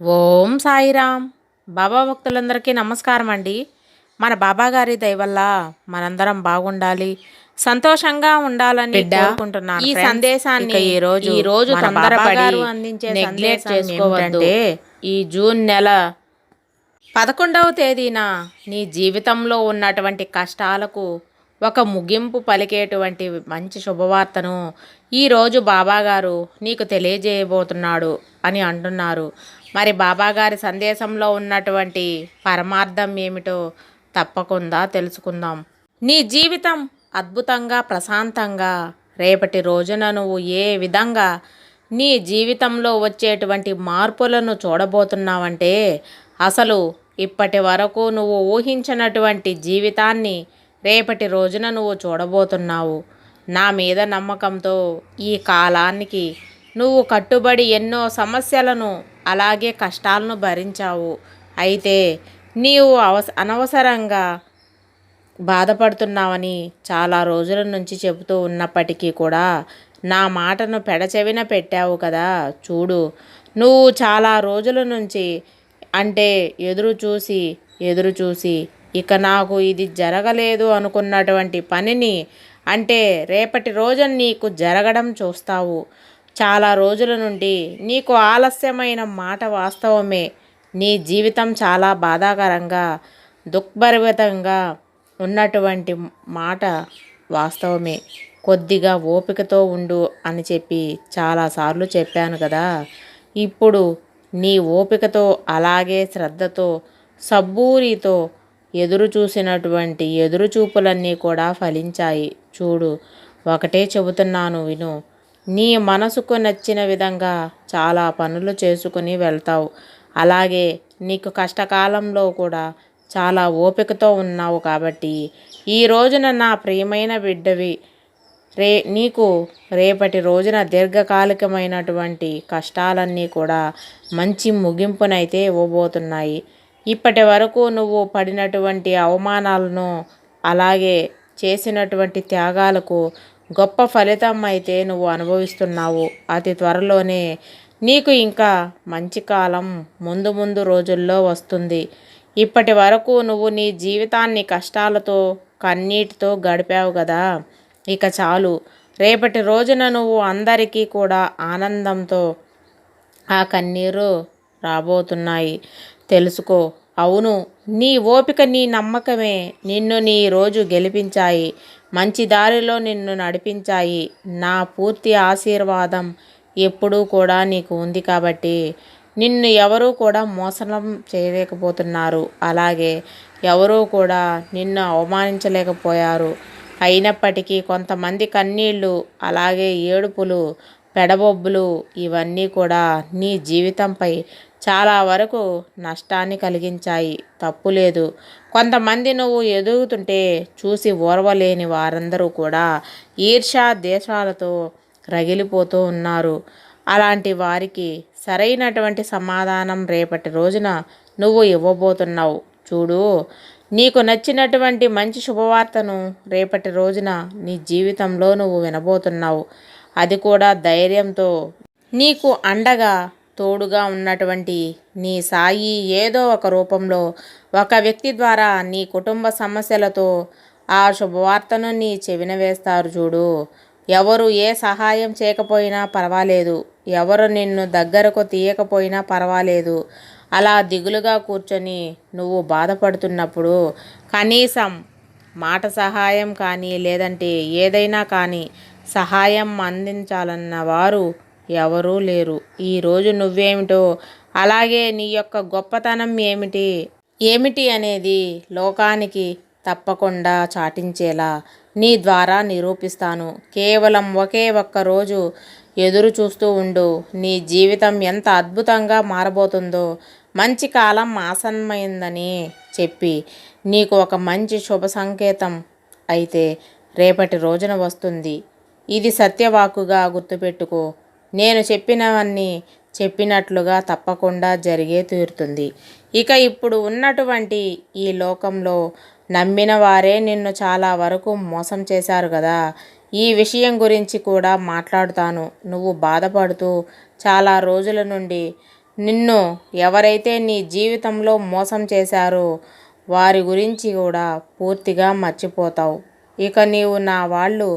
ఓం సాయిరామ్ బాబా భక్తులందరికీ నమస్కారం అండి మన బాబా గారి దయ వల్ల మనందరం బాగుండాలి సంతోషంగా ఉండాలని బిడ్డ, కోరుకుంటున్నాను ఈ. సందేశాన్ని ఈ రోజు ఈ రోజు తొందరపడి అందించే నెగ్లెక్ట్ చేసుకోవద్దు. ఈ జూన్ నెల పదకొండవ తేదీన నీ జీవితంలో ఉన్నటువంటి కష్టాలకు ఒక ముగింపు పలికేటువంటి మంచి శుభవార్తను ఈరోజు బాబాగారు నీకు తెలియజేయబోతున్నాడు అని అంటున్నారు మరి బాబాగారి సందేశంలో ఉన్నటువంటి పరమార్థం ఏమిటో తప్పకుండా తెలుసుకుందాం. నీ జీవితం అద్భుతంగా ప్రశాంతంగా రేపటి రోజున నువ్వు ఏ విధంగా నీ జీవితంలో వచ్చేటువంటి మార్పులను చూడబోతున్నావంటే అసలు ఇప్పటి వరకు నువ్వు ఊహించినటువంటి జీవితాన్ని రేపటి రోజున నువ్వు చూడబోతున్నావు. నా మీద నమ్మకంతో ఈ కాలానికి నువ్వు కట్టుబడి ఎన్నో సమస్యలను అలాగే కష్టాలను భరించావు. అయితే నీవు అవస అనవసరంగా బాధపడుతున్నావని చాలా రోజుల నుంచి చెబుతూ ఉన్నప్పటికీ కూడా నా మాటను పెడచెవిన పెట్టావు కదా. చూడు నువ్వు చాలా రోజుల నుంచి అంటే ఎదురు చూసి ఎదురు చూసి ఇక నాకు ఇది జరగలేదు అనుకున్నటువంటి పనిని అంటే రేపటి రోజున నీకు జరగడం చూస్తావు. చాలా రోజుల నుండి నీకు ఆలస్యమైన మాట వాస్తవమే. నీ జీవితం చాలా బాధాకరంగా దుఃఖభరితంగా ఉన్నటువంటి మాట వాస్తవమే. కొద్దిగా ఓపికతో ఉండు అని చెప్పి చాలాసార్లు చెప్పాను కదా. ఇప్పుడు నీ ఓపికతో అలాగే శ్రద్ధతో సబ్బూరితో ఎదురు చూసినటువంటి ఎదురు చూపులన్నీ కూడా ఫలించాయి. చూడు ఒకటే చెబుతున్నాను విను. నీ మనసుకు నచ్చిన విధంగా చాలా పనులు చేసుకుని వెళ్తావు. అలాగే నీకు కష్టకాలంలో కూడా చాలా ఓపికతో ఉన్నావు కాబట్టి ఈ రోజున నా ప్రియమైన బిడ్డవి రే నీకు రేపటి రోజున దీర్ఘకాలికమైనటువంటి కష్టాలన్నీ కూడా మంచి ముగింపునైతే ఇవ్వబోతున్నాయి. ఇప్పటి వరకు నువ్వు పడినటువంటి అవమానాలను అలాగే చేసినటువంటి త్యాగాలకు గొప్ప ఫలితం అయితే నువ్వు అనుభవిస్తున్నావు. అతి త్వరలోనే నీకు ఇంకా మంచి కాలం ముందు ముందు రోజుల్లో వస్తుంది. ఇప్పటి వరకు నువ్వు నీ జీవితాన్ని కష్టాలతో కన్నీటితో గడిపావు కదా ఇక చాలు. రేపటి రోజున నువ్వు అందరికీ కూడా ఆనందంతో ఆ కన్నీరు రాబోతున్నాయి. తెలుసుకో. అవును నీ ఓపిక నీ నమ్మకమే నిన్ను నీ రోజు గెలిపించాయి. మంచి దారిలో నిన్ను నడిపించాయి. నా పూర్తి ఆశీర్వాదం ఎప్పుడూ కూడా నీకు ఉంది కాబట్టి నిన్ను ఎవరూ కూడా మోసనం చేయలేకపోతున్నారు. అలాగే ఎవరూ కూడా నిన్ను అవమానించలేకపోయారు. అయినప్పటికీ కొంతమంది కన్నీళ్ళు అలాగే ఏడుపులు పెడబొబ్బులు ఇవన్నీ కూడా నీ జీవితంపై చాలా వరకు నష్టాన్ని కలిగించాయి. తప్పు లేదు. కొంతమంది నువ్వు ఎదుగుతుంటే చూసి ఓర్వలేని వారందరూ కూడా ఈర్ష్యా దేశాలతో రగిలిపోతూ ఉన్నారు. అలాంటి వారికి సరైనటువంటి సమాధానం రేపటి రోజున నువ్వు ఇవ్వబోతున్నావు. చూడు నీకు నచ్చినటువంటి మంచి శుభవార్తను రేపటి రోజున నీ జీవితంలో నువ్వు వినబోతున్నావు. అది కూడా ధైర్యంతో నీకు అండగా తోడుగా ఉన్నటువంటి నీ సాయి ఏదో ఒక రూపంలో ఒక వ్యక్తి ద్వారా నీ కుటుంబ సమస్యలతో ఆ శుభవార్తను నీ చెవిన వేస్తారు చూడు. ఎవరు ఏ సహాయం చేయకపోయినా పర్వాలేదు. ఎవరు నిన్ను దగ్గరకు తీయకపోయినా పర్వాలేదు. అలా దిగులుగా కూర్చొని నువ్వు బాధపడుతున్నప్పుడు కనీసం మాట సహాయం కానీ లేదంటే ఏదైనా కానీ సహాయం అందించాలన్న వారు ఎవరూ లేరు. ఈరోజు నువ్వేమిటో? అలాగే నీ యొక్క గొప్పతనం ఏమిటి? ఏమిటి అనేది లోకానికి తప్పకుండా చాటించేలా నీ ద్వారా నిరూపిస్తాను. కేవలం ఒకే ఒక్క రోజు ఎదురు చూస్తూ ఉండు. నీ జీవితం ఎంత అద్భుతంగా మారబోతుందో మంచి కాలం ఆసన్నమైందని చెప్పి నీకు ఒక మంచి శుభ సంకేతం అయితే రేపటి రోజున వస్తుంది. ఇది సత్యవాకుగా గుర్తుపెట్టుకో. నేను చెప్పినవన్నీ చెప్పినట్లుగా తప్పకుండా జరిగే తీరుతుంది. ఇక ఇప్పుడు ఉన్నటువంటి ఈ లోకంలో నమ్మిన వారే నిన్ను చాలా వరకు మోసం చేశారు కదా. ఈ విషయం గురించి కూడా మాట్లాడుతాను. నువ్వు బాధపడుతూ చాలా రోజుల నుండి నిన్ను ఎవరైతే నీ జీవితంలో మోసం చేశారో వారి గురించి కూడా పూర్తిగా మర్చిపోతావు. ఇక నీవు నా వాళ్ళు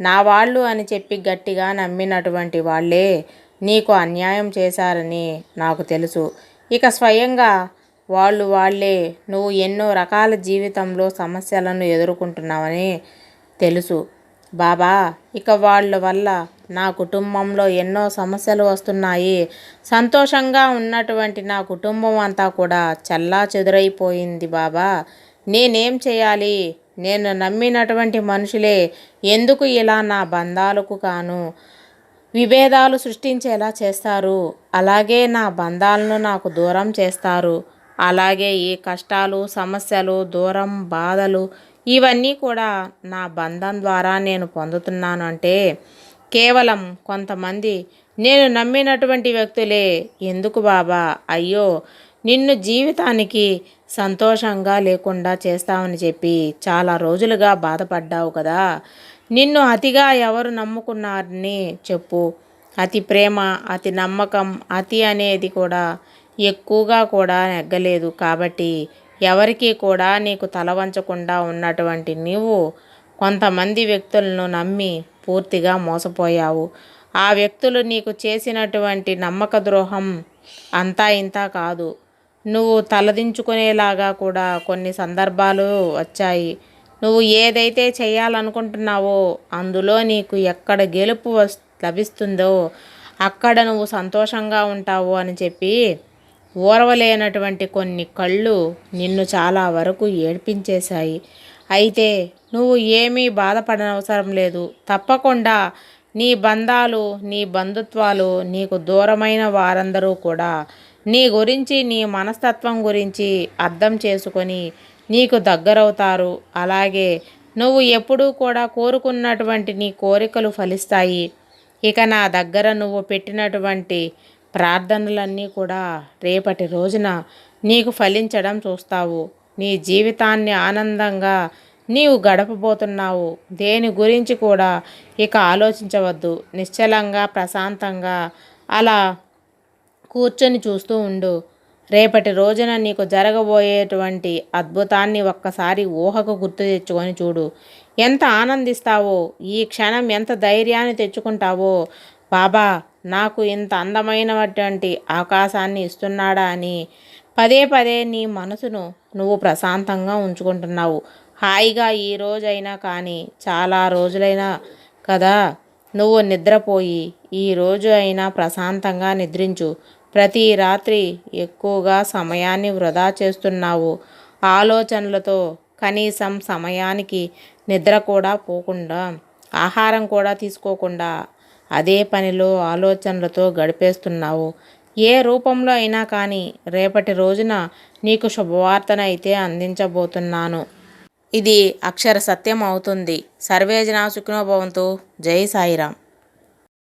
నా వాళ్ళు అని చెప్పి గట్టిగా నమ్మినటువంటి వాళ్ళే నీకు అన్యాయం చేశారని నాకు తెలుసు. ఇక స్వయంగా వాళ్ళు వాళ్ళే నువ్వు ఎన్నో రకాల జీవితంలో సమస్యలను ఎదుర్కొంటున్నావని తెలుసు. బాబా ఇక వాళ్ళ వల్ల నా కుటుంబంలో ఎన్నో సమస్యలు వస్తున్నాయి. సంతోషంగా ఉన్నటువంటి నా కుటుంబం అంతా కూడా చల్లా చెదురైపోయింది బాబా. నేనేం చేయాలి? నేను నమ్మినటువంటి మనుషులే ఎందుకు ఇలా నా బంధాలకు కాను? విభేదాలు సృష్టించేలా చేస్తారు. అలాగే నా బంధాలను నాకు దూరం చేస్తారు. అలాగే ఈ కష్టాలు సమస్యలు దూరం బాధలు ఇవన్నీ కూడా నా బంధం ద్వారా నేను పొందుతున్నాను అంటే కేవలం కొంతమంది నేను నమ్మినటువంటి వ్యక్తులే. ఎందుకు బాబా? అయ్యో నిన్ను జీవితానికి సంతోషంగా లేకుండా చేస్తామని చెప్పి చాలా రోజులుగా బాధపడ్డావు కదా. నిన్ను అతిగా ఎవరు నమ్ముకున్నారని చెప్పు. అతి ప్రేమ అతి నమ్మకం అతి అనేది కూడా ఎక్కువగా కూడా నెగ్గలేదు. కాబట్టి ఎవరికీ కూడా నీకు తల వంచకుండా ఉన్నటువంటి నీవు కొంతమంది వ్యక్తులను నమ్మి పూర్తిగా మోసపోయావు. ఆ వ్యక్తులు నీకు చేసినటువంటి నమ్మక ద్రోహం అంతా ఇంతా కాదు. నువ్వు తలదించుకునేలాగా కూడా కొన్ని సందర్భాలు వచ్చాయి. నువ్వు ఏదైతే చేయాలనుకుంటున్నావో అందులో నీకు ఎక్కడ గెలుపు లభిస్తుందో అక్కడ నువ్వు సంతోషంగా ఉంటావు అని చెప్పి ఓర్వలేనటువంటి కొన్ని కళ్ళు నిన్ను చాలా వరకు ఏడ్పించేశాయి. అయితే నువ్వు ఏమీ బాధపడనవసరం లేదు. తప్పకుండా నీ బంధాలు నీ బంధుత్వాలు నీకు దూరమైన వారందరూ కూడా నీ గురించి నీ మనస్తత్వం గురించి అర్థం చేసుకొని నీకు దగ్గరవుతారు. అలాగే నువ్వు ఎప్పుడూ కూడా కోరుకున్నటువంటి నీ కోరికలు ఫలిస్తాయి. ఇక నా దగ్గర నువ్వు పెట్టినటువంటి ప్రార్థనలన్నీ కూడా రేపటి రోజున నీకు ఫలించడం చూస్తావు. నీ జీవితాన్ని ఆనందంగా నీవు గడపబోతున్నావు. దేని గురించి కూడా ఇక ఆలోచించవద్దు. నిశ్చలంగా ప్రశాంతంగా అలా కూర్చొని చూస్తూ ఉండు. రేపటి రోజున నీకు జరగబోయేటువంటి అద్భుతాన్ని ఒక్కసారి ఊహకు గుర్తు తెచ్చుకొని చూడు. ఎంత ఆనందిస్తావో ఈ క్షణం ఎంత ధైర్యాన్ని తెచ్చుకుంటావో. బాబా నాకు ఇంత అందమైనటువంటి అవకాశాన్ని ఇస్తున్నాడా అని. పదే పదే నీ మనసును నువ్వు ప్రశాంతంగా ఉంచుకుంటున్నావు. హాయిగా ఈ రోజైనా కానీ చాలా రోజులైనా కదా. నువ్వు నిద్రపోయి ఈ రోజు అయినా ప్రశాంతంగా నిద్రించు. ప్రతి రాత్రి ఎక్కువగా సమయాన్ని వృధా చేస్తున్నావు. ఆలోచనలతో కనీసం సమయానికి నిద్ర కూడా పోకుండా ఆహారం కూడా తీసుకోకుండా అదే పనిలో ఆలోచనలతో గడిపేస్తున్నావు. ఏ రూపంలో అయినా కానీ రేపటి రోజున నీకు శుభవార్తనైతే అందించబోతున్నాను. ఇది అక్షర సత్యం అవుతుంది. సర్వేజన సుఖినోభవంతు జై సాయిరామ్.